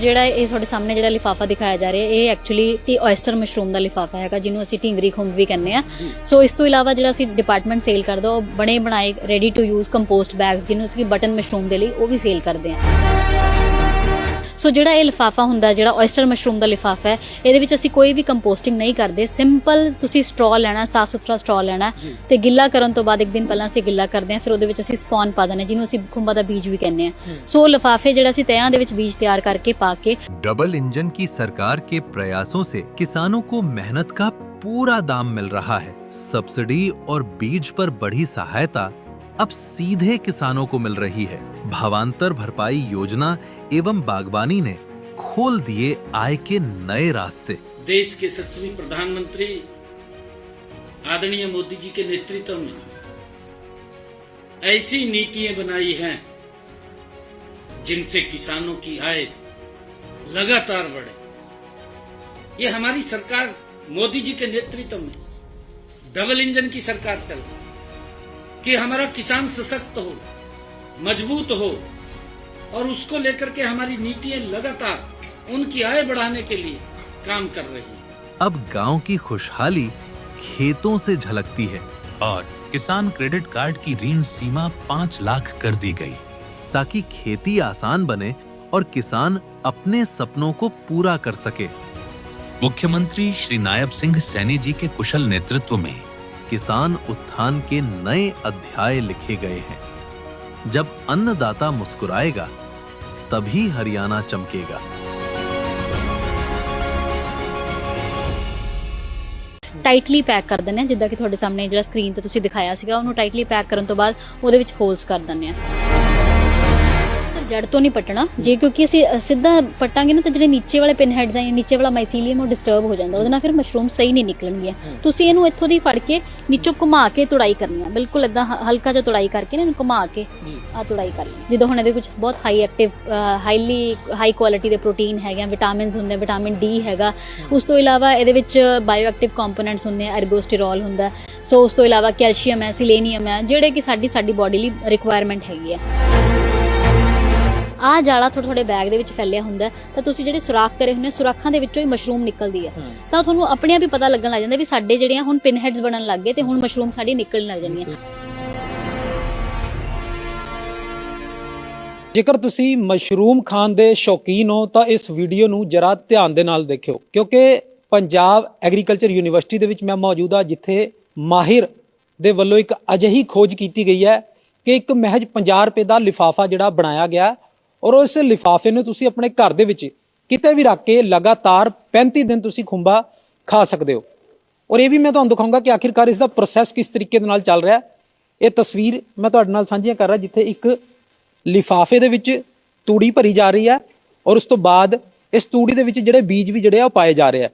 ਜਿਹੜਾ ਇਹ ਤੁਹਾਡੇ ਸਾਹਮਣੇ ਜਿਹੜਾ ਲਿਫਾਫਾ ਦਿਖਾਇਆ ਜਾ ਰਿਹਾ, ਇਹ ਐਕਚੁਅਲੀ ਟੀ oyster ਮਸ਼ਰੂਮ ਦਾ ਲਿਫਾਫਾ ਹੈਗਾ, ਜਿਹਨੂੰ ਅਸੀਂ ਢਿੰਗਰੀ ਖੁੰਬ ਵੀ ਕਹਿੰਦੇ ਆ ਸੋ ਇਸ ਤੋਂ ਇਲਾਵਾ ਜਿਹੜਾ ਅਸੀਂ ਡਿਪਾਰਟਮੈਂਟ ਸੇਲ ਕਰਦੇ ਉਹ ਬਣੇ ਬਣਾਏ ready to use compost bags ਜਿਹਨੂੰ ਅਸੀਂ ਬਟਨ ਮਸ਼ਰੂਮ ਦੇ ਲਈ, ਉਹ ਵੀ ਸੇਲ ਕਰਦੇ ਹਾਂ। ਸੋ ਜਿਹੜਾ ਇਹ ਲਿਫਾਫਾ ਹੁੰਦਾ ਜਿਹੜਾ oyster ਮਸ਼ਰੂਮ ਦਾ ਲਿਫਾਫਾ ਹੈ ਇਹਦੇ ਵਿੱਚ ਅਸੀਂ ਕੋਈ ਵੀ ਕੰਪੋਸਟਿੰਗ ਨਹੀਂ ਕਰਦੇ ਸਿੰਪਲ ਤੁਸੀਂ ਸਟ੍ਰॉ ਲੈਣਾ ਸਾਫ ਸੁਥਰਾ ਸਟ੍ਰॉ ਲੈਣਾ ਤੇ ਗਿੱਲਾ ਕਰਨ ਤੋਂ ਬਾਅਦ ਇੱਕ ਦਿਨ ਪਹਿਲਾਂ ਅਸੀਂ ਗਿੱਲਾ ਕਰਦੇ ਹਾਂ ਫਿਰ ਉਹਦੇ ਵਿੱਚ ਅਸੀਂ ਸਪੌਨ ਪਾ ਦਿੰਦੇ ਹਾਂ ਜਿਹਨੂੰ ਅਸੀਂ ਖੁੰਬਾ ਦਾ ਬੀਜ ਵੀ ਕਹਿੰਦੇ ਹਾਂ ਸੋ ਉਹ ਲਿਫਾਫੇ ਜਿਹੜਾ ਅਸੀਂ ਤਹਿਆਂ ਦੇ ਵਿੱਚ ਬੀਜ ਤਿਆਰ ਕਰਕੇ ਪਾ ਕੇ डबल इंजन की सरकार के प्रयासों से किसानों को मेहनत का पूरा दाम मिल रहा है सब्सिडी और बीज पर बढ़ी सहायता अब सीधे किसानों को मिल रही है। भावांतर भरपाई योजना एवं बागवानी ने खोल दिए आय के नए रास्ते। देश के यशस्वी प्रधानमंत्री आदरणीय मोदी जी के नेतृत्व में ऐसी नीतियाँ बनाई हैं, जिनसे किसानों की आय लगातार बढ़े। ये हमारी सरकार, मोदी जी के नेतृत्व में, डबल इंजन की सरकार चल रही है। कि हमारा किसान सशक्त हो मज़बूत हो और उसको लेकर के हमारी नीतियाँ लगातार उनकी आय बढ़ाने के लिए काम कर रही है। अब गाँव की खुशहाली खेतों से झलकती है। और किसान क्रेडिट कार्ड की ऋण सीमा पाँच लाख कर दी गई। ताकि खेती आसान बने और किसान अपने सपनों को पूरा कर सके। मुख्यमंत्री श्री नायब सिंह सैनी जी के कुशल नेतृत्व में किसान उत्थान के नए अध्याय लिखे गए हैं जब अन्नदाता मुस्कुराएगा तभी हरियाणा चमकेगा ਟਾਈਟਲੀ ਪੈਕ ਕਰ ਦਿੰਦੇ ਹਾਂ ਜਿੱਦਾਂ ਕਿ ਤੁਹਾਡੇ ਸਾਹਮਣੇ ਜਿਹੜਾ ਸਕਰੀਨ ਤੇ ਤੁਸੀਂ ਦਿਖਾਇਆ ਸੀਗਾ ਉਹਨੂੰ ਟਾਈਟਲੀ ਪੈਕ ਕਰਨ ਤੋਂ ਬਾਅਦ ਉਹਦੇ ਵਿੱਚ ਹੋਲਸ ਕਰ ਦਿੰਦੇ ਹਾਂ ਜੜ ਤੋਂ ਨਹੀਂ ਪਟਣਾ। ਜੇ ਕਿਉਂਕਿ ਅਸੀਂ ਅ, ਸਿੱਧਾ ਪਟਾਂਗੇ ਨਾ ਤਾਂ ਜਿਹੜੇ ਨੀਚੇ ਵਾਲੇ ਪਿਨ ਹੈਡਸ ਆ ਜਾਂ ਨੀਚੇ ਵਾਲਾ ਮਾਈਸੀਲੀਅਮ ਉਹ ਡਿਸਟਰਬ ਹੋ ਜਾਂਦਾ। ਉਹਦੇ ਨਾਲ ਫਿਰ ਮਸ਼ਰੂਮ ਸਹੀ ਨਹੀਂ ਨਿਕਲਣਗੀਆਂ। ਤੁਸੀਂ ਇਹਨੂੰ ਇੱਥੋਂ ਦੀ ਫੜ ਕੇ ਨੀਚੋਂ ਘੁਮਾ ਕੇ ਤੁੜਾਈ ਕਰਨੀ ਆ। ਬਿਲਕੁਲ ਇਦਾਂ ਹਲਕਾ ਜਿਹਾ ਤੁੜਾਈ ਕਰਕੇ ਨਾ ਇਹਨੂੰ ਘੁਮਾ ਕੇ ਆ ਤੁੜਾਈ ਕਰ ਲਈ ਜਿੱਦਾਂ ਹੁਣ ਇਹਦੇ ਵਿੱਚ ਬਹੁਤ high active highly high quality ਦੇ ਪ੍ਰੋਟੀਨ ਹੈਗੇ ਆ ਵਿਟਾਮਿਨਸ ਹੁੰਦੇ ਆ ਵਿਟਾਮਿਨ ਡੀ ਹੈਗਾ। ਉਸ ਤੋਂ ਇਲਾਵਾ ਇਹਦੇ ਵਿੱਚ ਬਾਇਓ ਐਕਟਿਵ ਕੰਪੋਨੈਂਟਸ ਹੁੰਦੇ ਆ ਐਰਗੋਸਟੀਰੋਲ ਹੁੰਦਾ। ਸੋ ਉਸ ਤੋਂ ਇਲਾਵਾ ਕੈਲਸ਼ੀਅਮ ਹੈ ਸਿਲੇਨੀਅਮ ਹੈ ਜਿਹੜੇ ਕਿ ਸਾਡੀ ਸਾਡੀ ਬਾਡੀ ਲਈ ਰਿਕੁਆਇਰਮੈਂਟ ਹੈਗੀ ਹੈ ਆ ਜਾਲਾ ਥੋੜਾ ਥੋੜੇ ਬੈਗ ਦੇ ਵਿੱਚ ਫੈਲਿਆ ਹੁੰਦਾ ਤਾਂ ਤੁਸੀਂ ਜਿਹੜੇ ਸੁਰਾਖ ਕਰੇ ਹੁੰਦੇ ਆ, ਸੁਰਾਖਾਂ ਦੇ ਵਿੱਚੋਂ ਹੀ ਮਸ਼ਰੂਮ ਨਿਕਲਦੀ ਹੈ। ਤਾਂ ਤੁਹਾਨੂੰ ਆਪਣੇ ਆਪ ਹੀ ਪਤਾ ਲੱਗਣ ਲੱਗ ਜਾਂਦਾ ਵੀ ਸਾਡੇ ਜਿਹੜੇ ਆ ਹੁਣ ਪਿਨ ਹੈਡਸ ਬਣਨ ਲੱਗ ਗਏ ਤੇ ਹੁਣ ਮਸ਼ਰੂਮ ਸਾਡੀ ਨਿਕਲਣ ਲੱਗ ਜਾਂਦੀਆਂ। ਜੇਕਰ ਤੁਸੀਂ ਮਸ਼ਰੂਮ ਖਾਣ ਦੇ ਸ਼ੌਕੀਨ ਹੋ ਤਾਂ ਇਸ ਵੀਡੀਓ ਨੂੰ ਜਰਾ ਧਿਆਨ ਦੇ ਨਾਲ ਦੇਖਿਓ ਕਿਉਂਕਿ ਪੰਜਾਬ ਐਗਰੀਕਲਚਰ ਯੂਨੀਵਰਸਿਟੀ ਦੇ ਵਿੱਚ ਮੈਂ ਮੌਜੂਦ ਹਾਂ ਜਿੱਥੇ ਮਾਹਿਰ ਦੇ ਵੱਲੋਂ ਇੱਕ ਅਜਿਹੀ ਖੋਜ ਕੀਤੀ ਗਈ ਹੈ ਕਿ ਇੱਕ ਮਹਿਜ 50 ਰੁਪਏ ਦਾ ਲਿਫਾਫਾ ਜਿਹੜਾ ਬਣਾਇਆ ਗਿਆ ਔਰ ਉਸ ਲਿਫਾਫੇ ਨੂੰ ਤੁਸੀਂ ਆਪਣੇ ਘਰ ਦੇ ਵਿੱਚ ਕਿਤੇ ਵੀ ਰੱਖ ਕੇ ਲਗਾਤਾਰ 35 ਦਿਨ ਤੁਸੀਂ ਖੁੰਬਾ ਖਾ ਸਕਦੇ ਹੋ। ਔਰ ਇਹ ਵੀ ਮੈਂ ਤੁਹਾਨੂੰ ਦਿਖਾਊਂਗਾ ਕਿ ਆਖਿਰਕਾਰ ਇਸ ਦਾ ਪ੍ਰੋਸੈਸ ਕਿਸ ਤਰੀਕੇ ਦੇ ਨਾਲ ਚੱਲ ਰਿਹਾ ਹੈ। ਇਹ ਤਸਵੀਰ ਮੈਂ ਤੁਹਾਡੇ ਨਾਲ ਸਾਂਝੀਆਂ ਕਰ ਰਿਹਾ ਜਿੱਥੇ ਇੱਕ ਲਿਫਾਫੇ ਦੇ ਵਿੱਚ ਤੂੜੀ ਭਰੀ ਜਾ ਰਹੀ ਹੈ ਔਰ ਉਸ ਤੋਂ ਬਾਅਦ ਇਸ ਤੂੜੀ ਦੇ ਵਿੱਚ ਜਿਹੜੇ ਬੀਜ ਵੀ ਜਿਹੜੇ ਆ ਉਹ ਪਾਏ ਜਾ ਰਹੇ ਆ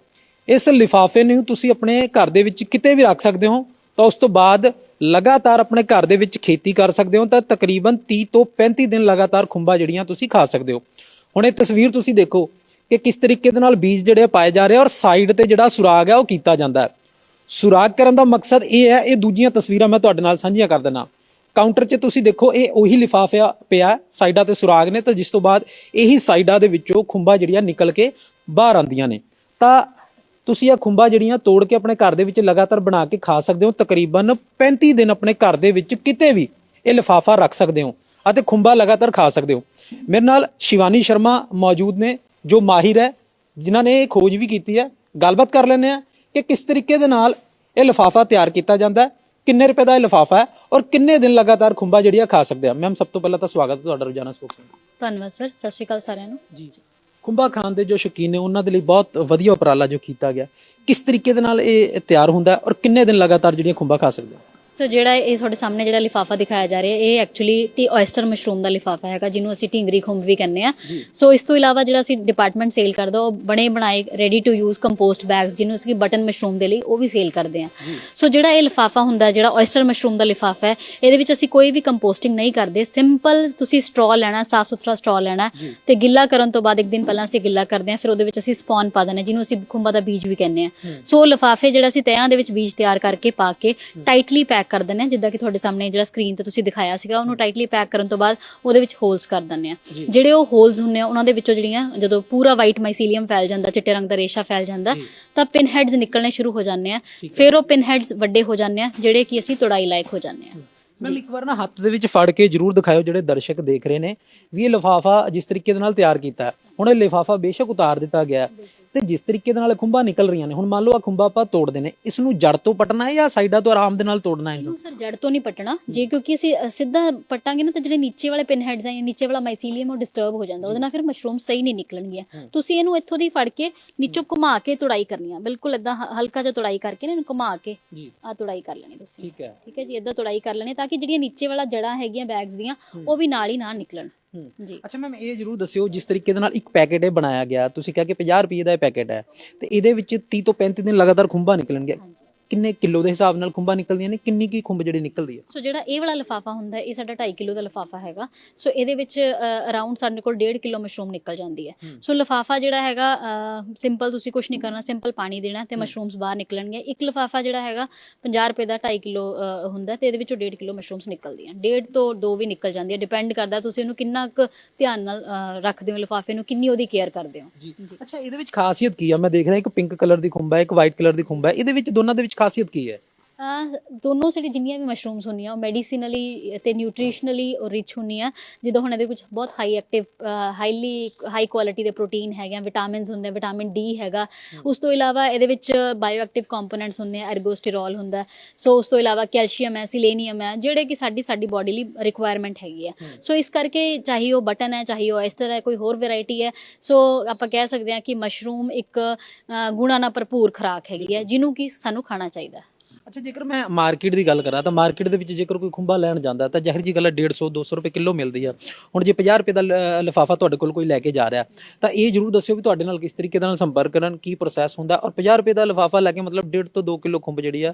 ਇਸ ਲਿਫਾਫੇ ਨੂੰ ਤੁਸੀਂ ਆਪਣੇ ਘਰ ਦੇ ਵਿੱਚ ਕਿਤੇ ਵੀ ਰੱਖ ਸਕਦੇ ਹੋ ਤਾਂ ਉਸ ਤੋਂ ਬਾਅਦ ਲਗਾਤਾਰ ਆਪਣੇ ਘਰ ਦੇ ਵਿੱਚ ਖੇਤੀ ਕਰ ਸਕਦੇ ਹੋ ਤਾਂ ਤਕਰੀਬਨ 30 ਤੋਂ 35 ਦਿਨ ਲਗਾਤਾਰ ਖੁੰਬਾ ਜਿਹੜੀਆਂ ਤੁਸੀਂ ਖਾ ਸਕਦੇ ਹੋ। ਹੁਣ ਇਹ ਤਸਵੀਰ ਤੁਸੀਂ ਦੇਖੋ ਕਿ ਕਿਸ ਤਰੀਕੇ ਦੇ ਨਾਲ ਬੀਜ ਜਿਹੜੇ ਪਾਏ ਜਾ ਰਹੇ ਔਰ ਸਾਈਡ ਤੇ ਜਿਹੜਾ ਸੁਰਾਗ ਹੈ ਉਹ ਕੀਤਾ ਜਾਂਦਾ ਹੈ। ਸੁਰਾਗ ਕਰਨ ਦਾ ਮਕਸਦ ਇਹ ਹੈ, ਇਹ ਦੂਜੀਆਂ ਤਸਵੀਰਾਂ ਮੈਂ ਤੁਹਾਡੇ ਨਾਲ ਸਾਂਝੀਆਂ ਕਰ ਦਿੰਦਾ। ਕਾਊਂਟਰ 'ਚ ਤੁਸੀਂ ਦੇਖੋ, ਇਹ ਉਹੀ ਲਿਫਾਫਾ ਪਿਆ ਸਾਈਡਾਂ ਤੇ ਸੁਰਾਗ ਨੇ ਤਾਂ ਜਿਸ ਤੋਂ ਬਾਅਦ ਇਹੀ ਸਾਈਡਾਂ ਦੇ ਵਿੱਚੋਂ ਖੁੰਬਾ ਜਿਹੜੀਆਂ ਨਿਕਲ ਕੇ ਬਾਹਰ ਆਉਂਦੀਆਂ ਨੇ। ਤਾਂ ਤੁਸੀਂ ਇਹ ਖੁੰਬਾ ਜਿਹੜੀਆਂ ਤੋੜ ਕੇ ਆਪਣੇ ਘਰ ਦੇ ਵਿੱਚ ਲਗਾਤਾਰ ਬਣਾ ਕੇ ਖਾ ਸਕਦੇ ਹੋ ਤਕਰੀਬਨ 35 ਦਿਨ ਆਪਣੇ ਘਰ ਦੇ ਵਿੱਚ ਕਿਤੇ ਵੀ ਇਹ ਲਿਫਾਫਾ ਰੱਖ ਸਕਦੇ ਹੋ ਅਤੇ ਖੁੰਬਾ ਲਗਾਤਾਰ ਖਾ ਸਕਦੇ ਹੋ। ਮੇਰੇ ਨਾਲ ਸ਼ਿਵਾਨੀ ਸ਼ਰਮਾ ਮੌਜੂਦ ਨੇ ਜੋ ਮਾਹਿਰ ਹੈ ਜਿਨ੍ਹਾਂ ਨੇ ਇਹ ਖੋਜ ਵੀ ਕੀਤੀ ਹੈ। ਗੱਲਬਾਤ ਕਰ ਲੈਂਦੇ ਆ ਕਿ ਕਿਸ ਤਰੀਕੇ ਦੇ ਨਾਲ ਇਹ ਲਿਫਾਫਾ ਤਿਆਰ ਕੀਤਾ ਜਾਂਦਾ ਹੈ ਕਿੰਨੇ ਰੁਪਏ ਦਾ ਇਹ ਲਿਫਾਫਾ ਹੈ ਔਰ ਕਿੰਨੇ ਦਿਨ ਲਗਾਤਾਰ ਖੁੰਬਾ ਜਿਹੜੀਆਂ ਖਾ ਸਕਦੇ ਆ। ਮੈਮ ਸਭ ਤੋਂ ਪਹਿਲਾਂ ਤਾਂ ਸਵਾਗਤ ਹੈ ਤੁਹਾਡਾ ਰੋਜ਼ਾਨਾ ਸਪੋਕਸਮੈਨ। ਧੰਨਵਾਦ ਸਰ। ਸਤਿ ਸ਼੍ਰੀ ਅਕਾਲ ਸਾਰਿਆਂ ਨੂੰ। ਜੀ। ਖੁੰਬਾ ਖਾਨ ਦੇ ਜੋ ਸ਼ੌਕੀਨ ਨੇ, ਉਹਨਾਂ ਦੇ ਲਈ ਬਹੁਤ ਵਧੀਆ ਉਪਰਾਲਾ ਜੋ ਕੀਤਾ ਗਿਆ। ਕਿਸ ਤਰੀਕੇ ਦੇ ਨਾਲ ਇਹ ਤਿਆਰ ਹੁੰਦਾ ਔਰ ਕਿੰਨੇ ਦਿਨ ਲਗਾਤਾਰ ਜਿਹੜੀਆਂ ਖੁੰਬਾ ਖਾ ਸਕਦੇ ਸੋ ਜਿਹੜਾ ਇਹ ਤੁਹਾਡੇ ਸਾਹਮਣੇ ਜਿਹੜਾ ਲਿਫਾਫਾ ਦਿਖਾਇਆ ਜਾ ਰਿਹਾ ਇਹ ਐਕਚੁਅਲੀ ਟੀ oyster ਮਸ਼ਰੂਮ ਦਾ ਲਿਫਾਫਾ ਹੈਗਾ ਜਿਹਨੂੰ ਅਸੀਂ ਢਿੰਗਰੀ ਖੁੰਬ ਵੀ ਕਹਿੰਦੇ ਆ ਸੋ ਇਸ ਤੋਂ ਇਲਾਵਾ ਜਿਹੜਾ ਅਸੀਂ ਡਿਪਾਰਟਮੈਂਟ ਸੇਲ ਕਰਦੇ ਉਹ ਬਣੇ ਬਣਾਏ ready to use compost bags ਜਿਹਨੂੰ ਅਸੀਂ ਬਟਨ ਮਸ਼ਰੂਮ ਦੇ ਲਈ ਉਹ ਵੀ ਸੇਲ ਕਰਦੇ ਆ ਸੋ ਜਿਹੜਾ ਇਹ ਲਿਫਾਫਾ ਹੁੰਦਾ ਜਿਹੜਾ oyster ਮਸ਼ਰੂਮ ਦਾ ਲਿਫਾਫਾ ਹੈ ਇਹਦੇ ਵਿੱਚ ਅਸੀਂ ਕੋਈ ਵੀ ਕੰਪੋਸਟਿੰਗ ਨਹੀਂ ਕਰਦੇ। ਸਿੰਪਲ ਤੁਸੀਂ ਸਟ੍ਰॉ ਲੈਣਾ ਸਾਫ਼ ਸੁਥਰਾ ਸਟ੍ਰॉ ਲੈਣਾ ਤੇ ਗਿੱਲਾ ਕਰਨ ਤੋਂ ਬਾਅਦ ਇੱਕ ਦਿਨ ਪਹਿਲਾਂ ਅਸੀਂ ਗਿੱਲਾ ਕਰਦੇ ਹਾਂ ਫਿਰ ਉਹਦੇ ਵਿੱਚ ਅਸੀਂ ਸਪੌਨ ਪਾ ਦਿੰਦੇ ਜਿਹਨੂੰ ਅਸੀਂ ਖੁੰਬਾ ਦਾ ਬੀਜ ਵੀ ਕਹਿੰਦੇ ਆ ਸੋ ਲਿਫਾਫੇ ਜਿਹੜਾ ਅਸੀਂ ਤਹਿਆਂ ਦੇ ਵਿੱਚ ਬੀਜ ਤਿਆਰ ਕਰਕੇ ਪਾ ਕੇ ਟਾਈਟਲੀ ਪੈਕ ਕਰ ਦਿੰਦੇ ਆ ਜਿੱਦਾਂ ਕਿ ਤੁਹਾਡੇ ਸਾਹਮਣੇ ਜਿਹੜਾ ਸਕਰੀਨ ਤੇ ਤੁਸੀਂ ਦਿਖਾਇਆ ਸੀਗਾ ਉਹਨੂੰ ਟਾਈਟਲੀ ਪੈਕ ਕਰਨ ਤੋਂ ਬਾਅਦ ਉਹਦੇ ਵਿੱਚ ਹੋਲਸ ਕਰ ਦਿੰਦੇ ਆ ਜਿਹੜੇ ਉਹ ਹੋਲਸ ਹੁੰਦੇ ਆ ਉਹਨਾਂ ਦੇ ਵਿੱਚੋਂ ਜਿਹੜੀਆਂ ਜਦੋਂ ਪੂਰਾ ਵਾਈਟ ਮਾਈਸੀਲੀਅਮ ਫੈਲ ਜਾਂਦਾ ਚਿੱਟੇ ਰੰਗ ਦਾ ਰੇਸ਼ਾ ਫੈਲ ਜਾਂਦਾ ਤਾਂ ਪਿਨ ਹੈਡਸ ਨਿਕਲਣੇ ਸ਼ੁਰੂ ਹੋ ਜਾਂਦੇ ਆ। ਫਿਰ ਉਹ ਪਿਨ ਹੈਡਸ ਵੱਡੇ ਹੋ ਜਾਂਦੇ ਆ ਜਿਹੜੇ ਕਿ ਅਸੀਂ ਤੁੜਾਈ ਲਾਇਕ ਹੋ ਜਾਂਦੇ ਆ। ਮੈਮ ਇੱਕ ਵਾਰ ਨਾ ਹੱਥ ਦੇ ਵਿੱਚ ਫੜ ਕੇ ਜਰੂਰ ਦਿਖਾਇਓ ਜਿਹੜੇ ਦਰਸ਼ਕ ਦੇਖ ਰਹੇ ਨੇ ਵੀ ਇਹ ਲਿਫਾਫਾ ਜਿਸ ਤਰੀਕੇ ਦੇ ਨਾਲ ਤਿਆਰ ਕੀਤਾ ਹੈ। ਹੁਣ ਇਹ ਲਿਫਾਫਾ ਬੇਸ਼ੱਕ ਉਤਾਰ ਦਿੱਤਾ ਗਿਆ ਤੇ ਜਿਸ ਤਰੀਕੇ ਦੇ ਨਾਲ ਖੁੰਬਾਂ ਨਿਕਲ ਰਹੀਆਂ ਨੇ ਹੁਣ ਮੰਨ ਲਓ ਆ ਖੁੰਬਾਂ ਆਪਾਂ ਤੋੜਦੇ ਨੇ ਇਸ ਨੂੰ ਜੜ ਤੋਂ ਪਟਣਾ ਹੈ ਜਾਂ ਸਾਈਡਾਂ ਤੋਂ ਆਰਾਮ ਦੇ ਨਾਲ ਤੋੜਨਾ ਹੈ? ਇਹਨੂੰ ਇਹਨੂੰ ਸਰ ਜੜ ਤੋਂ ਨਹੀਂ ਪਟਣਾ ਜੇ ਕਿਉਂਕਿ ਅਸੀਂ ਅ, ਸਿੱਧਾ ਪਟਾਂਗੇ ਨਾ ਤਾਂ ਜਿਹੜੇ ਨੀਚੇ ਵਾਲੇ ਪਿਨ ਹੈਡਸ ਆ ਜਾਂ ਨੀਚੇ ਵਾਲਾ ਮਾਈਸੀਲੀਅਮ ਉਹ ਡਿਸਟਰਬ ਹੋ ਜਾਂਦਾ ਉਹਦੇ ਨਾਲ ਫਿਰ ਮਸ਼ਰੂਮ ਸਹੀ ਨਹੀਂ ਨਿਕਲਣਗੀਆਂ। ਤੁਸੀਂ ਇਹਨੂੰ ਇੱਥੋਂ ਦੀ ਫੜ ਕੇ ਨੀਚੋਂ ਘੁਮਾ ਕੇ ਤੁੜਾਈ ਕਰਨੀ ਆ ਬਿਲਕੁਲ ਇਦਾਂ ਹਲਕਾ ਜਿਹਾ ਤੁੜਾਈ ਕਰਕੇ ਨਾ ਇਹਨੂੰ ਘੁਮਾ ਕੇ ਜੀ। ਆ ਤੁੜਾਈ ਕਰ ਲੈਣੀ ਤੁਸੀਂ। ਠੀਕ ਹੈ। ਠੀਕ ਹੈ ਜੀ ਇਦਾਂ ਤੁੜਾਈ ਕਰ ਲੈਣੀ ਤਾਂ ਕਿ ਜਿਹੜੀਆਂ ਨੀਚੇ ਵਾਲਾ ਜੜਾਂ ਹੈਗੀਆਂ ਬੈਗਸ ਦੀਆਂ ਉਹ ਵੀ ਨਾਲ ਹੀ ਨਾ ਨਿਕਲਣ। ਜੀ। ਅੱਛਾ ਮੈਮ ਇਹ ਜਰੂਰ ਦੱਸਿਓ ਜਿਸ ਤਰੀਕੇ ਦੇ ਨਾਲ ਇੱਕ ਪੈਕੇਟ ਇਹ ਬਣਾਇਆ ਗਿਆ। ਤੁਸੀਂ ਕਿਹਾ ਕਿ 50 ਰੁਪਏ ਦਾ ਇਹ ਪੈਕੇਟ ਹੈ। ਤੇ ਇਹਦੇ ਵਿੱਚ 30 ਤੋਂ 35 ਦਿਨ ਲਗਾਤਾਰ ਖੁੰਬਾਂ ਨਿਕਲਣਗੇ ਕਿੰਨੇ ਕਿਲੋ ਦੇ ਹਿਸਾਬ ਨਾਲ ਖੁੰਬਾਂ ਨਿਕਲਦੀਆਂ ਨੇ ਕਿੰਨੀ ਕੀ ਖੁੰਬ ਜਿਹੜੀ ਨਿਕਲਦੀ ਹੈ ਸੋ ਜਿਹੜਾ ਇਹ ਵਾਲਾ ਲਿਫਾਫਾ ਹੁੰਦਾ ਹੈ, ਇਹ ਸਾਡਾ 2.5 ਕਿਲੋ ਦਾ ਲਿਫਾਫਾ ਹੈਗਾ। ਸੋ ਇਹਦੇ ਵਿੱਚ ਅਰਾਊਂਡ ਸਾਡੇ ਕੋਲ 1.5 ਕਿਲੋ ਮਸ਼ਰੂਮ ਨਿਕਲ ਜਾਂਦੀ ਹੈ। ਸੋ ਲਿਫਾਫਾ ਜਿਹੜਾ ਹੈਗਾ ਸਿੰਪਲ ਤੁਸੀਂ ਕੁਝ ਨਹੀਂ ਕਰਨਾ ਸਿੰਪਲ ਪਾਣੀ ਦੇਣਾ ਤੇ ਮਸ਼ਰੂਮਸ ਬਾਹਰ ਨਿਕਲਣਗੇ ਇੱਕ ਲਿਫਾਫਾ ਜਿਹੜਾ ਹੈਗਾ 50 ਰੁਪਏ ਦਾ 2.5 ਕਿਲੋ ਹੁੰਦਾ ਤੇ ਇਹਦੇ ਵਿੱਚੋਂ 1.5 ਕਿਲੋ ਮਸ਼ਰੂਮਸ ਨਿਕਲਦੀਆਂ। 1.5 ਤੋਂ 2 ਵੀ ਨਿਕਲ ਜਾਂਦੀ ਹੈ ਡਿਪੈਂਡ ਕਰਦਾ ਤੁਸੀਂ ਉਹਨੂੰ ਕਿੰਨਾ ਕੁ ਧਿਆਨ ਨਾਲ ਰੱਖਦੇ ਹੋ ਲਿਫਾਫੇ ਨੂੰ ਕਿੰਨੀ ਉਹਦੀ ਕੇਅਰ ਕਰਦੇ ਹੋ। ਜੀ। ਅੱਛਾ ਇਹਦੇ ਵਿੱਚ ਖਾਸੀਅਤ ਕੀ ਆ? ਮੈਂ ਦੇਖ ਰਿਹਾ ਇੱਕ ਪਿੰਕ ਕਲਰ ਦੀ ਖੁੰਬ ਹੈ ਇੱਕ ਵਾਈਟ ਕਲਰ ਦੀ ਖੁੰਬ ਹੈ। ਇਹਦੇ ਵਿੱਚ ਦੋਨਾਂ ਦੇ ਵਿੱਚ ਖਾਸੀਅਤ ਕੀ ਹੈ ਦੋਨੋਂ ਜਿਹੜੀ ਜਿੰਨੀਆਂ ਵੀ ਮਸ਼ਰੂਮਸ ਹੁੰਦੀਆਂ ਉਹ ਮੈਡੀਸਿਨਲੀ ਤੇ ਨਿਊਟ੍ਰੀਸ਼ਨਲੀ ਉਹ ਰਿਚ ਹੁੰਦੀਆਂ। ਜਿੱਦਾਂ ਹੁਣ ਇਹਦੇ ਵਿੱਚ ਬਹੁਤ high active highly high quality ਦੇ ਪ੍ਰੋਟੀਨ ਹੈਗੇ ਆ ਵਿਟਾਮਿਨਸ ਹੁੰਦੇ ਆ ਵਿਟਾਮਿਨ ਡੀ ਹੈਗਾ। ਉਸ ਤੋਂ ਇਲਾਵਾ ਇਹਦੇ ਵਿੱਚ ਬਾਇਓ ਐਕਟਿਵ ਕੰਪੋਨੈਂਟਸ ਹੁੰਦੇ ਆ ਐਰਗੋਸਟੀਰੋਲ ਹੁੰਦਾ। ਸੋ ਉਸ ਤੋਂ ਇਲਾਵਾ ਕੈਲਸ਼ੀਅਮ ਹੈ ਸਿਲੇਨੀਅਮ ਹੈ ਜਿਹੜੇ ਕਿ ਸਾਡੀ ਸਾਡੀ ਬਾਡੀ ਲਈ ਰਿਕੁਆਇਰਮੈਂਟ ਹੈਗੀ ਹੈ ਸੋ ਇਸ ਕਰਕੇ ਚਾਹੇ ਉਹ ਬਟਨ ਹੈ ਚਾਹੇ ਉਹ ਐਸਟਰ ਹੈ ਕੋਈ ਹੋਰ ਵੈਰਾਈਟੀ ਹੈ ਸੋ ਆਪਾਂ ਕਹਿ ਸਕਦੇ ਹਾਂ ਕਿ ਮਸ਼ਰੂਮ ਇੱਕ ਗੁਣਾਂ ਨਾਲ ਭਰਪੂਰ ਖੁਰਾਕ ਹੈਗੀ ਹੈ ਜਿਹਨੂੰ ਕਿ ਸਾਨੂੰ ਖਾਣਾ ਚਾਹੀਦਾ। ਅੱਛਾ, ਜੇਕਰ ਮੈਂ ਮਾਰਕੀਟ ਦੀ ਗੱਲ ਕਰਾਂ ਤਾਂ ਮਾਰਕੀਟ ਦੇ ਵਿੱਚ ਜੇਕਰ ਕੋਈ ਖੁੰਬਾ ਲੈਣ ਜਾਂਦਾ ਤਾਂ ਜ਼ਹਿਰ ਜੀ ਗੱਲ ਹੈ 150 200 ਰੁਪਏ ਕਿਲੋ ਮਿਲਦੀ ਆ। ਹੁਣ ਜੇ 50 ਰੁਪਏ ਦਾ ਲ- ਲਿਫਾਫਾ ਤੁਹਾਡੇ ਕੋਲ ਕੋਈ ਲੈ ਕੇ ਜਾ ਰਿਹਾ, ਤਾਂ ਇਹ ਜਰੂਰ ਦੱਸਿਓ ਵੀ ਤੁਹਾਡੇ ਨਾਲ ਕਿਸ ਤਰੀਕੇ ਨਾਲ ਸੰਪਰਕ ਕਰਨ, ਕੀ ਪ੍ਰੋਸੈਸ ਹੁੰਦਾ। ਔਰ 50 ਰੁਪਏ ਦਾ ਲਿਫਾਫਾ ਲੈ ਕੇ ਮਤਲਬ 1.5 ਤੋਂ 2 ਕਿਲੋ ਖੁੰਬ ਜਿਹੜੀ ਆ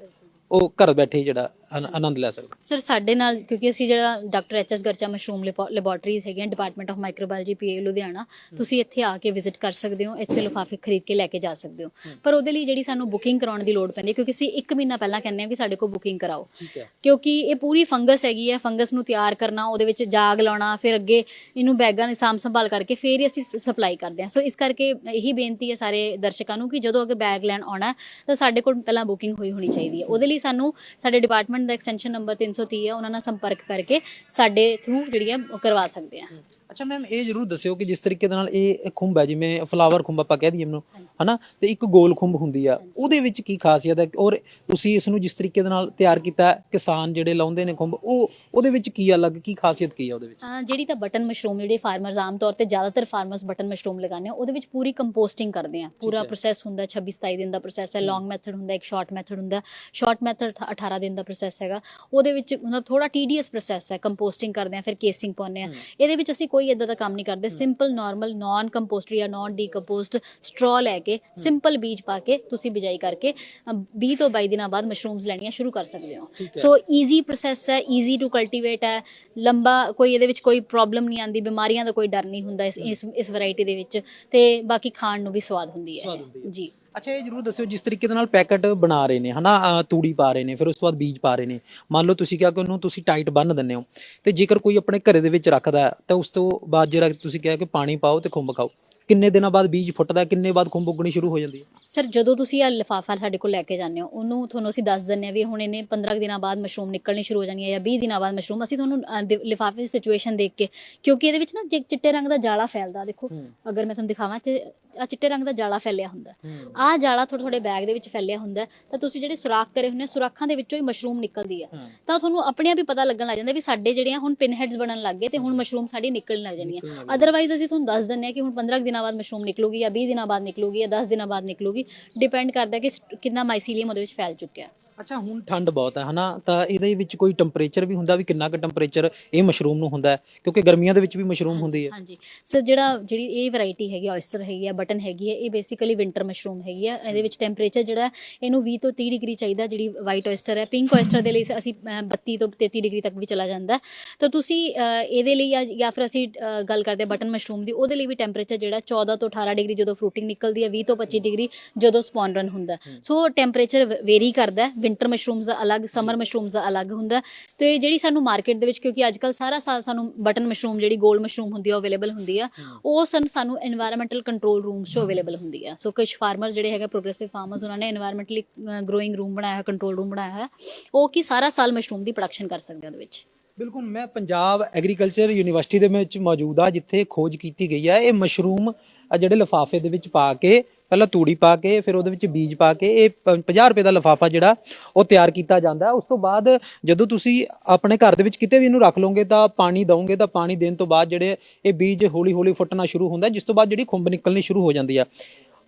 ਉਹ ਘਰ ਬੈਠੇ ਜਿਹੜਾ ਆਨ- ਆਨੰਦ ਲੈ ਸਕਦਾ। ਸਰ ਸਾਡੇ ਨਾਲ ਕਿਉਂਕਿ ਅਸੀਂ ਜਿਹੜਾ doctor H S Garcha mushroom laboratories ਹੈਗੀਆਂ department of microbiology PA Ludhiana ਤੁਸੀਂ ਇੱਥੇ ਆ ਕੇ ਵਿਜ਼ਿਟ ਕਰ ਸਕਦੇ ਹੋ ਇੱਥੇ ਲਿਫਾਫੇ ਖਰੀਦ ਕੇ ਲੈ ਕੇ ਜਾ ਸਕਦੇ ਹੋ। ਪਰ ਉਹਦੇ ਲਈ ਜਿਹੜੀ ਸਾਨੂੰ ਬੁਕਿੰਗ ਕਰਾਉਣ ਦੀ ਲੋੜ ਪੈਂਦੀ ਹੈ ਕਿਉਂਕਿ ਅਸੀਂ 1 ਮਹੀਨਾ ਪਹਿਲਾਂ ਕਹਿੰਦੇ ਹਾਂ ਕਿ ਸਾਡੇ ਕੋਲ ਬੁਕਿੰਗ ਕਰਾਓ। ਠੀਕ ਹੈ। ਕਿਉਂਕਿ ਇਹ ਪੂਰੀ ਫੰਗਸ ਹੈਗੀ ਹੈ ਫੰਗਸ ਨੂੰ ਤਿਆਰ ਕਰਨਾ ਉਹਦੇ ਵਿੱਚ ਜਾਗ ਲਾਉਣਾ ਫਿਰ ਅੱਗੇ ਇਹਨੂੰ ਬੈਗਾਂ ਦੀ ਸਾਂਭ ਸੰਭਾਲ ਕਰਕੇ ਫਿਰ ਹੀ ਅਸੀਂ ਸਪਲਾਈ ਕਰਦੇ ਹਾਂ। ਸੋ ਇਸ ਕਰਕੇ ਇਹੀ ਬੇਨਤੀ ਹੈ ਸਾਰੇ ਦਰਸ਼ਕਾਂ ਨੂੰ ਕਿ ਜਦੋਂ ਅਗਰ ਬੈਗ ਲੈਣ ਆਉਣਾ ਹੈ, ਤਾਂ ਸਾਡੇ ਕੋਲ ਪਹਿਲਾਂ ਬੁਕਿੰਗ ਹੋਈ ਹੋਣੀ ਚਾਹੀਦੀ ਹੈ। ਉਹਦੇ ਲਈ ਸਾਨੂੰ ਸਾਡੇ ਡਿਪਾਰਟਮੈਂਟ ਦਾ ਐਕਸਟੈਂਸ਼ਨ ਨੰਬਰ 330 ਹੈ, ਉਹਨਾਂ ਨਾਲ ਸੰਪਰਕ ਕਰਕੇ ਸਾਡੇ ਥਰੂ ਜਿਹੜੀ ਹੈ ਉਹ ਕਰਵਾ ਸਕਦੇ ਆ ਅੱਛਾ ਮੈਮ ਇਹ ਜਰੂਰ ਦੱਸਿਓ ਕਿ ਜਿਸ ਤਰੀਕੇ ਦੇ ਨਾਲ ਇਹ ਖੁੰਬ ਹੈ ਜਿਵੇਂ ਫਲਾਵਰ ਖੁੰਬ ਆਪਾਂ ਕਹਿ ਦਈਏ ਇਹਨੂੰ ਹਨਾ? ਤੇ ਇੱਕ ਗੋਲ ਖੁੰਬ ਹੁੰਦੀ ਆ ਉਹਦੇ ਵਿੱਚ ਕੀ ਖਾਸੀਅਤ ਹੈ? ਔਰ ਤੁਸੀਂ ਇਸ ਨੂੰ ਜਿਸ ਤਰੀਕੇ ਦੇ ਨਾਲ ਤਿਆਰ ਕੀਤਾ ਹੈ, ਕਿਸਾਨ ਜਿਹੜੇ ਲਾਉਂਦੇ ਨੇ ਖੁੰਬ ਉਹ ਉਹਦੇ ਵਿੱਚ ਕੀ ਅਲੱਗ ਕੀ ਖਾਸੀਅਤ ਕੀ ਆ ਉਹਦੇ ਵਿੱਚ? ਅਹ ਜਿਹੜੀ ਤਾਂ ਬਟਨ ਮਸ਼ਰੂਮ ਜਿਹੜੇ ਫਾਰਮਰਸ ਆਮ ਤੌਰ ਤੇ ਜ਼ਿਆਦਾਤਰ ਫਾਰਮਰਸ ਬਟਨ ਮਸ਼ਰੂਮ ਲਗਾਉਂਦੇ ਆ ਉਹਦੇ ਵਿੱਚ ਪੂਰੀ ਕੰਪੋਸਟਿੰਗ ਕਰਦੇ ਆ। ਪੂਰਾ ਪ੍ਰੋਸੈਸ ਹੁੰਦਾ 26 27 ਦਿਨ ਦਾ ਪ੍ਰੋਸੈਸ ਹੈ ਲੌਂਗ ਮੈਥਡ ਹੁੰਦਾ ਇੱਕ ਸ਼ਾਰਟ ਮੈਥਡ ਹੁੰਦਾ। ਸ਼ਾਰਟ ਮੈਥਡ 18 ਦਿਨ ਦਾ ਪ੍ਰੋਸੈਸ ਹੈਗਾ। ਉਹਦੇ ਵਿੱਚ ਮਤਲਬ ਥੋੜਾ ਟੀਡੀਅਸ ਪ੍ਰੋਸੈਸ ਹੈ ਕੰਪੋਸਟਿੰਗ ਕਰਦੇ ਆ ਫਿਰ ਕੇਸਿੰਗ ਪਾਉਂਦੇ ਆ। ਇਹਦੇ ਵਿੱਚ ਅਸੀਂ ਕੋਈ ਇਦਾਂ ਦਾ ਕੰਮ ਨਹੀਂ ਕਰਦੇ। ਸਿੰਪਲ ਨਾਰਮਲ ਨਾਨ ਕੰਪੋਸਟਡ ਜਾਂ ਨਾਨ ਡੀਕੰਪੋਸਡ ਸਟ੍ਰॉ ਲੈ ਕੇ ਸਿੰਪਲ ਬੀਜ ਪਾ ਕੇ ਤੁਸੀਂ ਬਿਜਾਈ ਕਰਕੇ ਅਮ, 20 ਤੋਂ 22 ਦਿਨਾਂ ਬਾਅਦ ਮਸ਼ਰੂਮਸ ਲੈਣੀਆਂ ਸ਼ੁਰੂ ਕਰ ਸਕਦੇ ਹੋ। ਸੋ ਈਜ਼ੀ ਪ੍ਰੋਸੈਸ ਹੈ ਈਜ਼ੀ ਟੂ ਕਲਟੀਵੇਟ ਹੈ। ਲੰਬਾ ਕੋਈ ਇਹਦੇ ਵਿੱਚ ਕੋਈ ਪ੍ਰੋਬਲਮ ਨਹੀਂ ਆਂਦੀ ਬਿਮਾਰੀਆਂ ਦਾ ਕੋਈ ਡਰ ਨਹੀਂ ਹੁੰਦਾ ਇਸ ਇਸ ਵੈਰਾਈਟੀ ਦੇ ਵਿੱਚ। ਤੇ ਬਾਕੀ ਖਾਣ ਨੂੰ ਵੀ ਸਵਾਦ ਹੁੰਦੀ ਹੈ। ਜੀ। ਅੱਛਾ ਇਹ ਜਰੂਰ ਦੱਸਿਓ ਜਿਸ ਤਰੀਕੇ ਦੇ ਨਾਲ ਪੈਕਟ ਬਣਾ ਰਹੇ ਨੇ ਹਨਾ ਅਹ ਤੂੜੀ ਪਾ ਰਹੇ ਨੇ ਫਿਰ ਉਸ ਤੋਂ ਬਾਅਦ ਬੀਜ ਪਾ ਰਹੇ ਨੇ। ਮੰਨ ਲਓ ਤੁਸੀਂ ਕਿਹਾ ਕਿ ਉਹਨੂੰ ਤੁਸੀਂ ਟਾਈਟ ਬੰਨ ਦਿੰਦੇ ਹੋ ਤੇ ਜੇਕਰ ਕੋਈ ਆਪਣੇ ਘਰੇ ਦੇ ਵਿੱਚ ਰੱਖਦਾ ਹੈ, ਤਾਂ ਉਸ ਤੋਂ ਬਾਅਦ ਜਿਹੜਾ ਤੁਸੀਂ ਕਿਹਾ ਕਿ ਪਾਣੀ ਪਾਓ ਤੇ ਖੁੰਬ ਖਾਓ। ਕਿੰਨੇ ਦਿਨਾਂ ਬਾਅਦ ਬੀਜ ਫੁੱਟਦਾ ਕਿੰਨੇ ਬਾਅਦ ਖੁੰਬ ਉੱਗਣੀ ਸ਼ੁਰੂ ਹੋ ਜਾਂਦੀ ਹੈ? ਸਰ ਜਦੋਂ ਤੁਸੀਂ ਇਹ ਲਿਫਾਫਾ ਸਾਡੇ ਕੋਲ ਲੈ ਕੇ ਜਾਂਦੇ ਹੋ ਉਹਨੂੰ ਤੁਹਾਨੂੰ ਅਸੀਂ ਦੱਸ ਦਿੰਨੇ ਆ ਵੀ ਹੁਣ ਇਹਨੇ 15 ਕੁ ਦਿਨਾਂ ਬਾਅਦ ਮਸ਼ਰੂਮ ਨਿਕਲਣੀ ਸ਼ੁਰੂ ਹੋ ਜਾਣੀ ਹੈ ਜਾਂ 20 ਦਿਨਾਂ ਬਾਅਦ ਮਸ਼ਰੂਮ ਅਸੀਂ ਤੁਹਾਨੂੰ ਲਿਫਾਫੇ ਦੀ ਸਿਚੁਏਸ਼ਨ ਦੇਖ ਕੇ ਕਿਉਂਕਿ ਇਹਦੇ ਵਿੱਚ ਨਾ ਜੇ ਚਿੱਟੇ ਰੰਗ ਦਾ ਜਾਲਾ ਫੈਲਦਾ ਦੇਖੋ ਅਗਰ ਮੈਂ ਤੁਹਾਨੂੰ ਦਿਖਾਵਾਂ ਤੇ ਆ ਚਿੱਟੇ ਰੰਗ ਦਾ ਜਾਲਾ ਫੈਲਿਆ ਹੁੰਦਾ ਆ ਜਾਲਾ ਤੁਹਾਡੇ ਤੁਹਾਡੇ ਬੈਗ ਦੇ ਵਿੱਚ ਫੈਲਿਆ ਹੁੰਦਾ ਤਾਂ ਤੁਸੀਂ ਜਿਹੜੇ ਸੁਰਾਖ ਕਰੇ ਹੁੰਦੇ ਆ, ਸੁਰਾਖਾਂ ਦੇ ਵਿੱਚੋਂ ਹੀ ਮਸ਼ਰੂਮ ਨਿਕਲਦੀ ਆ ਤਾਂ ਤੁਹਾਨੂੰ ਆਪਣੇ ਆਪ ਹੀ ਪਤਾ ਲੱਗਣ ਲੱਗ ਜਾਂਦਾ ਵੀ ਸਾਡੇ ਜਿਹੜੇ ਆ ਹੁਣ ਪਿਨ ਹੈਡਸ ਬਣਨ ਲੱਗ ਗਏ ਤੇ ਹੁਣ ਮਸ਼ਰੂਮ ਸਾਡੀ ਨਿਕਲਣ ਲੱਗ ਜਾਣੀਆਂ ਅਦਰਵਾਈਜ਼ ਅਸੀਂ ਤੁਹਾਨੂੰ ਦੱਸ ਦਿੰਨੇ ਆ ਕਿ ਹੁਣ 15 ਕੁ ਦਿਨਾਂ ਬਾਅਦ ਮਸ਼ਰੂਮ ਨਿਕਲੂਗੀ ਜਾਂ 20 ਦਿਨਾਂ ਬਾਅਦ ਨਿਕਲੂਗੀ ਜਾਂ 10 ਦਿਨਾਂ ਬਾਅਦ ਨਿਕਲੂਗੀ ਡਿਪੈਂਡ ਕਰਦਾ ਕਿ ਕਿੰਨਾ ਮਾਈਸੀਲੀਅਮ ਉਹਦੇ ਵਿੱਚ ਫੈਲ ਚੁੱਕਿਆ। ਅੱਛਾ ਹੁਣ ਠੰਡ ਬਹੁਤ ਹੈ ਹਨਾ? ਤਾਂ ਇਹਦੇ ਵਿੱਚ ਕੋਈ ਟੈਂਪਰੇਚਰ ਵੀ ਹੁੰਦਾ ਵੀ ਕਿੰਨਾ ਕੁ ਟੈਂਪਰੇਚਰ ਇਹ ਮਸ਼ਰੂਮ ਨੂੰ ਹੁੰਦਾ ਹੈ ਕਿਉਂਕਿ ਗਰਮੀਆਂ ਦੇ ਵਿੱਚ ਵੀ ਮਸ਼ਰੂਮ ਹੁੰਦੀ ਹੈ। ਹਾਂਜੀ। ਸਰ ਜਿਹੜਾ ਜਿਹੜੀ ਇਹ ਵੈਰਾਈਟੀ ਹੈਗੀ ਆਇਸਟਰ ਹੈਗੀ ਆ ਬਟਨ ਹੈਗੀ ਹੈ ਇਹ ਬੇਸਿਕਲੀ ਵਿੰਟਰ ਮਸ਼ਰੂਮ ਹੈਗੀ ਆ। ਇਹਦੇ ਵਿੱਚ ਟੈਂਪਰੇਚਰ ਜਿਹੜਾ ਇਹਨੂੰ 20 ਤੋਂ 30 ਡਿਗਰੀ ਚਾਹੀਦਾ ਜਿਹੜੀ ਵਾਈਟ ਆਇਸਟਰ ਹੈ। ਪਿੰਕ ਆਇਸਟਰ ਦੇ ਲਈ ਅਸੀਂ ਅਹ, 32 ਤੋਂ 33 ਡਿਗਰੀ ਤੱਕ ਵੀ ਚਲਾ ਜਾਂਦਾ ਹੈ। ਤਾਂ ਤੁਸੀਂ ਅਹ, ਇਹਦੇ ਲਈ ਜਾਂ- ਜਾਂ ਫਿਰ ਅਸੀਂ ਅਹ, ਗੱਲ ਕਰਦੇ ਬਟਨ ਮਸ਼ਰੂਮ ਦੀ ਉਹਦੇ ਲਈ ਵੀ ਟੈਂਪਰੇਚਰ ਜਿਹੜਾ 14 ਤੋਂ 18 ਡਿਗਰੀ ਜਦੋਂ ਫਰੂਟਿੰਗ ਨਿਕਲਦੀ ਹੈ 20 ਤੋਂ 25 ਡਿਗਰੀ ਜਦੋਂ ਸਪੌਨ ਰਨ ਹੁੰਦਾ ਹੈ। ਸੋ ਟੈਂਪਰੇਚਰ ਵੇਰੀ ਕਰਦਾ ਹੈ ਵਿంਟਰ ਮਸ਼ਰੂਮਸ ਅਲੱਗ ਸਮਰ ਮਸ਼ਰੂਮਸ ਅਲੱਗ ਹੁੰਦਾ ਤੇ ਜਿਹੜੀ ਸਾਨੂੰ ਮਾਰਕੀਟ ਦੇ ਵਿੱਚ ਕਿਉਂਕਿ ਅੱਜ ਕੱਲ ਸਾਰਾ ਸਾਲ ਸਾਨੂੰ ਬਟਨ ਮਸ਼ਰੂਮ ਜਿਹੜੀ ਗੋਲ ਮਸ਼ਰੂਮ ਹੁੰਦੀ ਆ ਅਵੇਲੇਬਲ ਹੁੰਦੀ ਆ। ਉਹ ਸਨ ਸਾਨੂੰ এনवायरमेंटਲ ਕੰਟਰੋਲ ਰੂਮਸ 'ਚ ਅਵੇਲੇਬਲ ਹੁੰਦੀ ਆ। ਸੋ ਕੁਝ ਫਾਰਮਰ ਜਿਹੜੇ ਹੈਗੇ ਪ੍ਰੋਗਰੈਸਿਵ ਫਾਰਮਰਸ ਉਹਨਾਂ ਨੇ এনवायरमेंटਲੀ ਗਰੋਇੰਗ ਰੂਮ ਬਣਾਇਆ ਹੈ ਕੰਟਰੋਲ ਰੂਮ ਬਣਾਇਆ ਹੈ ਉਹ ਕੀ ਸਾਰਾ ਸਾਲ ਮਸ਼ਰੂਮ ਦੀ ਪ੍ਰੋਡਕਸ਼ਨ ਕਰ ਸਕਦੇ ਆ ਉਹਦੇ ਵਿੱਚ। ਬਿਲਕੁਲ ਮੈਂ ਪੰਜਾਬ ਐਗਰੀਕਲਚਰ ਯੂਨੀਵਰਸਿਟੀ ਦੇ ਵਿੱਚ ਮੌਜੂਦ ਆ ਜਿੱਥੇ ਖੋਜ ਕੀਤੀ ਗਈ ਹੈ ਇਹ ਮਸ਼ਰੂਮ ਜਿਹੜੇ ਲਫਾਫੇ ਦੇ ਵਿੱਚ ਪਾ ਕੇ ਪਹਿਲਾਂ ਤੂੜੀ ਪਾ ਕੇ, ਫਿਰ ਉਹਦੇ ਵਿੱਚ ਬੀਜ ਪਾ ਕੇ, ਇਹ ਪ- 50 ਰੁਪਏ ਦਾ ਲਿਫਾਫਾ ਜਿਹੜਾ ਉਹ ਤਿਆਰ ਕੀਤਾ ਜਾਂਦਾ ਉਸ ਤੋਂ ਬਾਅਦ ਜਦੋਂ ਤੁਸੀਂ ਆਪਣੇ ਘਰ ਦੇ ਵਿੱਚ ਕਿਤੇ ਵੀ ਇਹਨੂੰ ਰੱਖ ਲਓਗੇ ਤਾਂ ਪਾਣੀ ਦਵੋਗੇ ਤਾਂ ਪਾਣੀ ਦੇਣ ਤੋਂ ਬਾਅਦ ਜਿਹੜੇ ਇਹ ਬੀਜ ਹੌਲੀ ਹੌਲੀ ਫੁੱਟਣਾ ਸ਼ੁਰੂ ਹੁੰਦਾ ਜਿਸ ਤੋਂ ਬਾਅਦ ਜਿਹੜੀ ਖੁੰਬ ਨਿਕਲਣੀ ਸ਼ੁਰੂ ਹੋ ਜਾਂਦੀ ਆ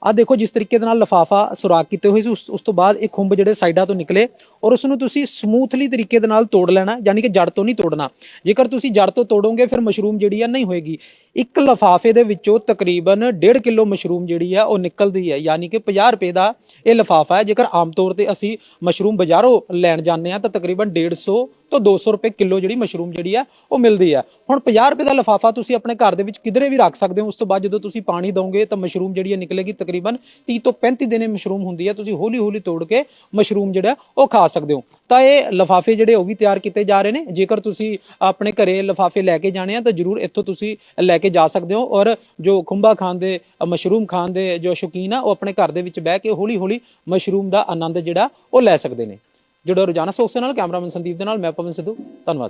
ਆ ਦੇਖੋ ਜਿਸ ਤਰੀਕੇ ਦੇ ਨਾਲ ਲਫਾਫਾ ਸੁਰਾਖ ਕੀਤੇ ਹੋਏ ਸੀ, ਉਸ ਉਸ ਤੋਂ ਬਾਅਦ ਇਹ ਖੁੰਬ ਜਿਹੜੇ ਸਾਈਡਾਂ ਤੋਂ ਨਿਕਲੇ ਔਰ ਉਸ ਨੂੰ ਤੁਸੀਂ ਸਮੂਥਲੀ ਤਰੀਕੇ ਦੇ ਨਾਲ ਤੋੜ ਲੈਣਾ, ਯਾਨੀ ਕਿ ਜੜ ਤੋਂ ਨਹੀਂ ਤੋੜਨਾ। ਜੇਕਰ ਤੁਸੀਂ ਜੜ ਤੋਂ ਤੋੜੋਗੇ, ਫਿਰ ਮਸ਼ਰੂਮ ਜਿਹੜੀ ਆ ਨਹੀਂ ਹੋਏਗੀ। ਇੱਕ ਲਫਾਫੇ ਦੇ ਵਿੱਚੋਂ ਤਕਰੀਬਨ 1.5 ਕਿਲੋ ਮਸ਼ਰੂਮ ਜਿਹੜੀ ਹੈ ਉਹ ਨਿਕਲਦੀ ਹੈ। ਯਾਨੀ ਕਿ 50 ਰੁਪਏ ਦਾ ਇਹ ਲਫਾਫਾ ਹੈ। ਜੇਕਰ ਆਮ ਤੌਰ ਤੇ ਅਸੀਂ ਮਸ਼ਰੂਮ ਬਾਜ਼ਾਰੋਂ ਲੈਣ ਜਾਂਦੇ ਆ ਤਾਂ ਤਕਰੀਬਨ 150 ਤੋਂ 200 ਰੁਪਏ ਕਿਲੋ ਜਿਹੜੀ ਮਸ਼ਰੂਮ ਜਿਹੜੀ ਹੈ ਉਹ ਮਿਲਦੀ ਹੈ ਹੁਣ 50 ਰੁਪਏ ਦਾ ਲਫਾਫਾ ਤੁਸੀਂ ਆਪਣੇ ਘਰ ਦੇ ਵਿੱਚ ਕਿਧਰੇ ਵੀ ਰੱਖ ਸਕਦੇ ਹੋ, ਉਸ ਤੋਂ ਬਾਅਦ ਜਦੋਂ ਤੁਸੀਂ ਪਾਣੀ ਦੋਗੇ ਤਾਂ ਮਸ਼ਰੂਮ ਜਿਹੜੀ ਹੈ ਨਿਕਲੇਗੀ ਤਕਰੀਬਨ 30 ਤੋਂ 35 ਦਿਨੇ ਮਸ਼ਰੂਮ ਹੁੰਦੀ ਹੈ ਤੁਸੀਂ ਹੌਲੀ ਹੌਲੀ ਤੋੜ ਕੇ ਮਸ਼ਰੂਮ ਜਿਹੜਾ, ਉਹ ਖਾ ਸਕਦੇ ਹੋ। ਤਾਂ ਇਹ ਲਫਾਫੇ ਜਿਹੜੇ, ਉਹ ਵੀ ਤਿਆਰ ਕੀਤੇ ਜਾ ਰਹੇ ਨੇ। ਜੇਕਰ ਤੁਸੀਂ ਆਪਣੇ ਘਰੇ ਲਫਾਫੇ ਲੈ ਕੇ ਜਾਣੇ ਆ, ਤਾਂ ਜਰੂਰ ਇੱਥੋਂ ਤੁਸੀਂ ਲੈ ਕੇ ਜਾ ਸਕਦੇ ਹੋ ਔਰ ਜੋ ਖੁੰਬਾ ਖਾਣ ਦੇ ਮਸ਼ਰੂਮ ਖਾਣ ਦੇ ਜੋ ਸ਼ੌਕੀਨ ਆ, ਉਹ ਆਪਣੇ ਘਰ ਦੇ ਵਿੱਚ ਬਹਿ ਕੇ ਹੌਲੀ ਹੌਲੀ ਮਸ਼ਰੂਮ ਦਾ ਆਨੰਦ ਜਿਹੜਾ ਉਹ ਲੈ ਸਕਦੇ ਨੇ। ਜੁੜੋ ਰੋਜ਼ਾਨਾ ਸੋਕਸੇ ਨਾਲ, ਕੈਮਰਾਮੈਨ ਸੰਦੀਪ ਦੇ ਨਾਲ, ਮੈਂ ਪਵਨ ਸਿੱਧੂ, ਧੰਨਵਾਦ।